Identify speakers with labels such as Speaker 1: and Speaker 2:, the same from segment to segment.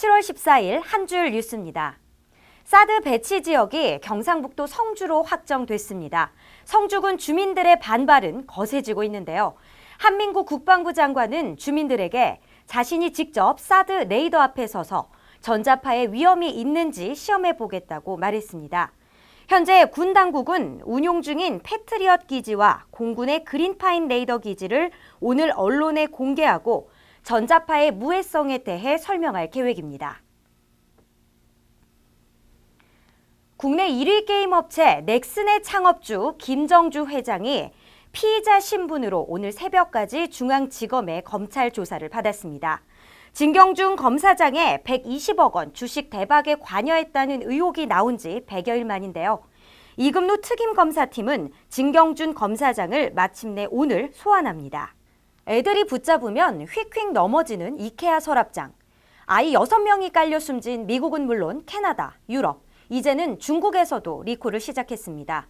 Speaker 1: 7월 14일 한 줄 뉴스입니다. 사드 배치 지역이 경상북도 성주로 확정됐습니다. 성주군 주민들의 반발은 거세지고 있는데요. 한민구 국방부 장관은 주민들에게 자신이 직접 사드 레이더 앞에 서서 전자파의 위험이 있는지 시험해 보겠다고 말했습니다. 현재 군 당국은 운용 중인 패트리엇 기지와 공군의 그린파인 레이더 기지를 오늘 언론에 공개하고 전자파의 무해성에 대해 설명할 계획입니다. 국내 1위 게임 업체 넥슨의 창업주 김정주 회장이 피의자 신분으로 오늘 새벽까지 중앙지검에 검찰 조사를 받았습니다. 진경준 검사장의 120억 원 주식 대박에 관여했다는 의혹이 나온 지 100여일 만인데요. 이금루 특임 검사팀은 진경준 검사장을 마침내 오늘 소환합니다. 애들이 붙잡으면 휙휙 넘어지는 이케아 서랍장. 아이 6명이 깔려 숨진 미국은 물론 캐나다, 유럽, 이제는 중국에서도 리콜을 시작했습니다.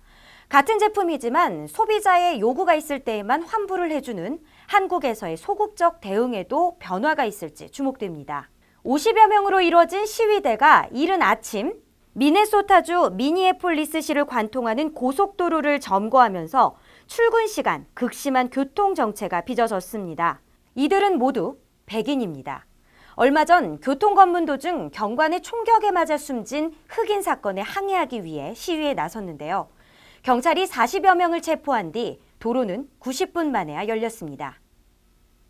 Speaker 1: 같은 제품이지만 소비자의 요구가 있을 때에만 환불을 해주는 한국에서의 소극적 대응에도 변화가 있을지 주목됩니다. 50여 명으로 이뤄진 시위대가 이른 아침 미네소타주 미니애폴리스시를 관통하는 고속도로를 점거하면서 출근 시간 극심한 교통 정체가 빚어졌습니다. 이들은 모두 백인입니다. 얼마 전 교통 검문 도중 경관의 총격에 맞아 숨진 흑인 사건에 항의하기 위해 시위에 나섰는데요. 경찰이 40여 명을 체포한 뒤 도로는 90분 만에야 열렸습니다.